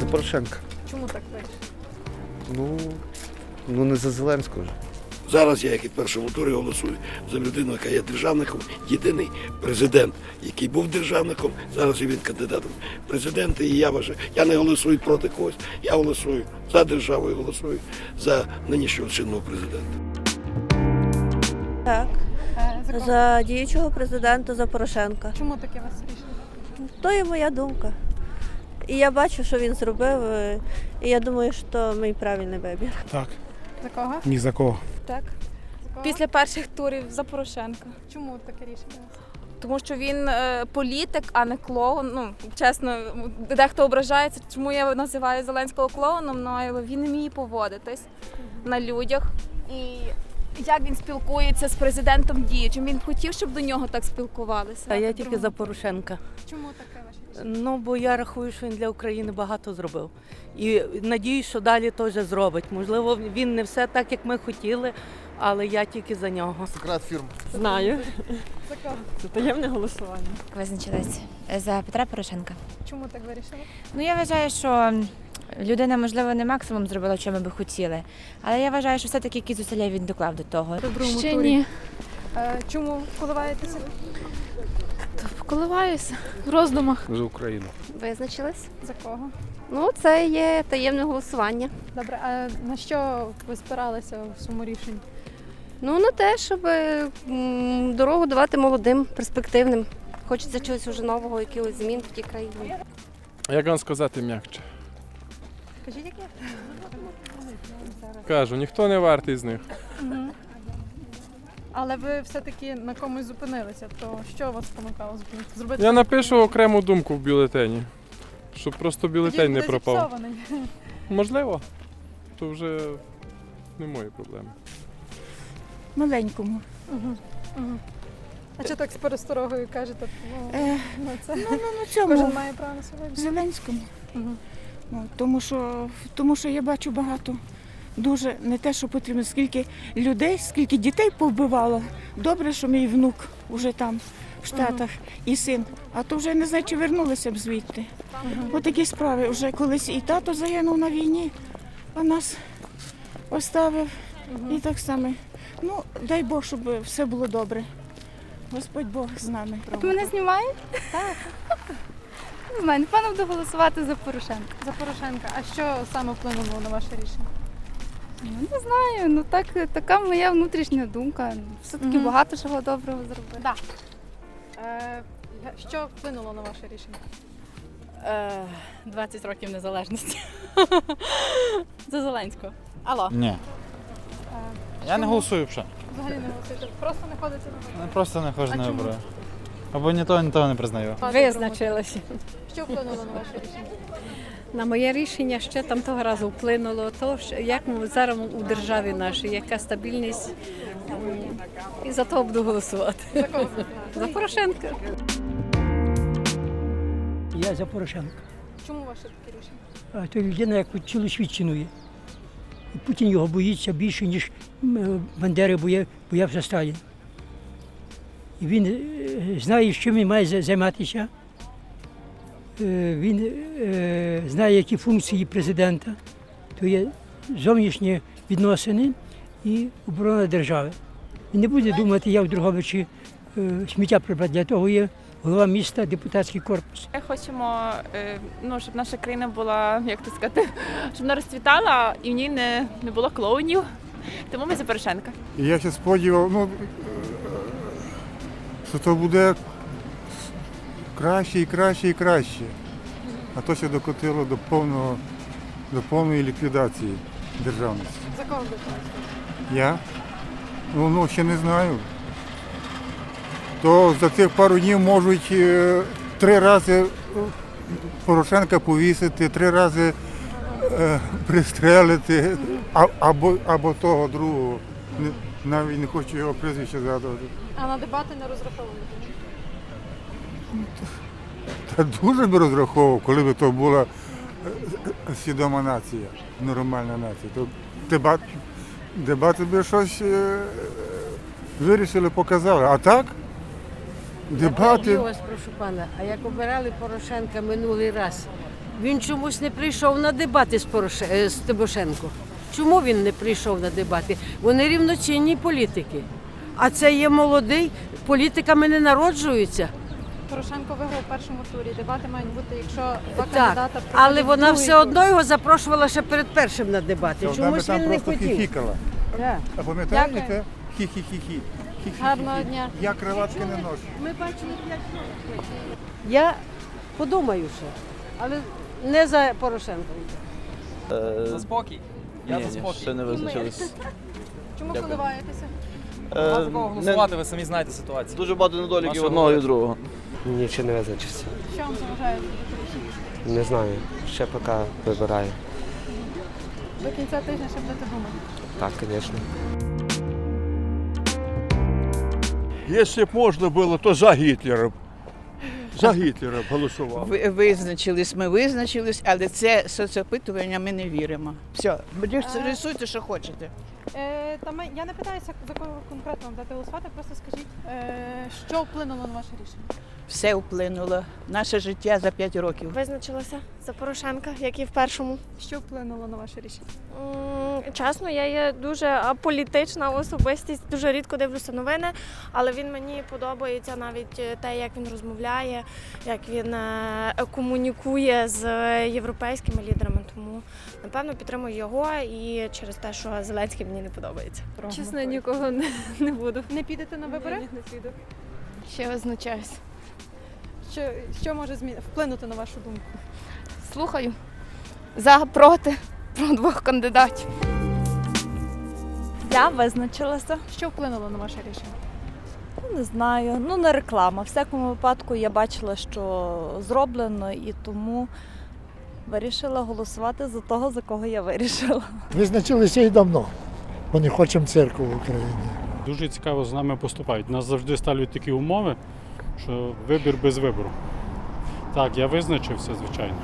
За Порошенка. Чому так вирішили? Ну, ну не за Зеленського ж. Зараз я, як і в першому турі, голосую за людину, яка є державником. Єдиний президент, який був державником, зараз і він кандидатом президенти. І я вважаю, я не голосую проти когось. Я голосую за державу і голосую за нинішнього чинного президента. Так, Е, за за діючого президента за Порошенка. Чому таке у вас рішення? То є моя думка. І я бачу, що він зробив, е, і я думаю, що мій правильний вибір. Так, За кого? ні за кого. Так. За кого? Після перших турів за Порошенка. Чому таке рішення? Тому що він е, політик, а не клоун. Ну, чесно, дехто ображається, чому я називаю Зеленського клоуном, ну, але він не вміє поводитись на людях. І як він спілкується з президентом діючим. Він хотів, щоб до нього так спілкувалися. А я тільки за Порошенка. Чому таке? Ну бо я рахую, що він для України багато зробив. І надіюсь, що далі теж зробить. Можливо, він не все так, як ми хотіли, але я тільки за нього. Секрет фірм. Знаю. Це таємне голосування. Визначилась за Петра Порошенка. Чому так вирішили? Ну я вважаю, що людина, можливо, не максимум зробила, що ми би хотіли, але я вважаю, що все-таки якісь зусилля він доклав до того. Ще турі. ні. Е, чому коливаєтеся? Коливаюся в роздумах. За Україну. Визначились. За кого? Ну, це є таємне голосування. Добре, а на що ви спиралися в своєму рішенні? Ну, на те, щоб м, дорогу давати молодим, перспективним. Хочеться чогось уже нового, якихось змін в тій країні. Як вам сказати м'якче? Кажіть, яке? Кажу, ніхто не вартий з них. Але ви все-таки на комусь зупинилися, то що вас спонукало зупинитися? Зробити Я напишу окрему думку в бюлетені, щоб просто Тоді бюлетень не пропав. Можливо, то вже не мої проблеми. Маленькому. А чи так з пересторогою кажете? Ну, Е, ну, це Ну, ну, ну цьому кожен має право на сьогодні. Зеленському. Ну, тому, що, тому що я бачу багато. Дуже не те, що потрібно, скільки людей, скільки дітей повбивало. Добре, що мій внук вже там, в Штатах, і син. А то вже не знаю, чи вернулися б звідти. Отакі справи. Вже колись і тато загинув на війні, а нас оставив. І так само. Ну, дай Бог, щоб все було добре. Господь Бог з нами. Мене знімають? Так. Не знаю, напевно буду голосувати за Порошенка. За Порошенка. А що саме вплинуло на ваше рішення? Ну, не знаю, ну так, така моя внутрішня думка. Все-таки Мгм. багато чого доброго зробив. Да. Е, що вплинуло на ваше рішення? 20 років незалежності. За Зеленського. Алло. Ні. Е, Я не чому голосую вже. Взагалі не голосуєте. Просто не ходите на вибори? Просто не хожу А на чому? вибори. Або ні того, ні того не признаю. Визначилася. Що вплинуло на ваше рішення? На моє рішення ще там того разу вплинуло то, що як ми зараз у державі нашій, яка стабільність. І за того буду голосувати. За Порошенка. Я за Порошенка. Чому ваше таке рішення? А то людина, як цілу світ Путін його боїться більше, ніж е, Бандери боя- боявся Сталін. І він е, знає, чим він має займатися. Е, Він е, знає, які функції президента. То є зовнішні відносини і оборона держави. Він не буде думати, як в Друговичі е, сміття прибрати. Для того є голова міста, депутатський корпус. Ми хочемо, ну, щоб наша країна була, як то сказати, щоб вона розцвітала і в ній не, не було клоунів. Тому ми за Порошенка. Я ще сподівав, ну, що то буде краще і краще і краще. А то ще докотило до повного, до повної ліквідації державності. За кого? Я? Ну, ну ще не знаю. То за цих пару днів можуть е, три рази е, Порошенка повісити, три рази е, пристрелити, а, або, або того другого. Не- навіть не хочу його прізвище згадувати. А на дебати не розраховуєте? Та дуже би розраховував, коли б то була е, е, свідома нація, нормальна нація. То дебат, дебати би щось е, вирішили, показали. А так? Дебати. вас прошу пана, а як обирали Порошенка минулий раз, Він чомусь не прийшов на дебати з, Пороше... з Тимошенко. Чому він не прийшов на дебати? Вони рівноцінні політики. А це є молодий, політиками не народжуються. Порошенко виграв в першому турі. Дебати мають бути, якщо два Так, кандидата але проходять вона другий все тур. одно його запрошувала ще перед першим на дебати. Вона би Чомусь там він не просто хотів. хіхікала. Так. А пам'ятаєте? Хі-хі-хі-хі. Хі-хі-хі-хі. Гарного дня. Я криватки не ношу. Ми бачили п'ять років. Я подумаю ще, але не за Порошенка. За спокій. Я за спокій. ще не визначились. Чому коливаєтеся? Нема за кого голосувати, ви самі знаєте ситуацію. Дуже багато недоліків одного і вибору. другого. Ні, ще не визначився. Що вам заважає? Не знаю. Ще поки вибираю. До кінця тижня ще будете думати. Так, звісно. Якщо б можна було, то за Гітлера. За Гітлера голосував. Ви- Визначились, ми визначились, але це соцопитування ми не віримо. Все, рисуйте, що хочете. Е, та ми, я не питаюся, за кого конкретно вам дати голосувати, просто скажіть, е, що вплинуло на ваше рішення? Все вплинуло. Наше життя за 5 років. Визначилася за Порошенка, як і в першому. Що вплинуло на ваше рішення? Чесно, я є дуже аполітична особистість, дуже рідко дивлюся новини, але він мені подобається навіть е, те, як він розмовляє, як він е, комунікує з європейськими лідерами. Тому напевно підтримую його і через те, що Зеленський мені не подобається. Чесно, нікого не, не буду. Не підете на вибори? не піду. Ще визначаюсь. Що, що може змі... вплинути на вашу думку? Слухаю. За, проти, про двох кандидатів. Я визначилася. Що вплинуло на ваше рішення? Ну, Не знаю. Ну, не реклама. В всякому випадку я бачила, що зроблено, і тому вирішила голосувати за того, за кого я вирішила. Визначилися і давно, бо не хочемо церкву в Україні. Дуже цікаво з нами поступають. Нас завжди ставлять такі умови, що вибір без вибору. Так, я визначився, звичайно.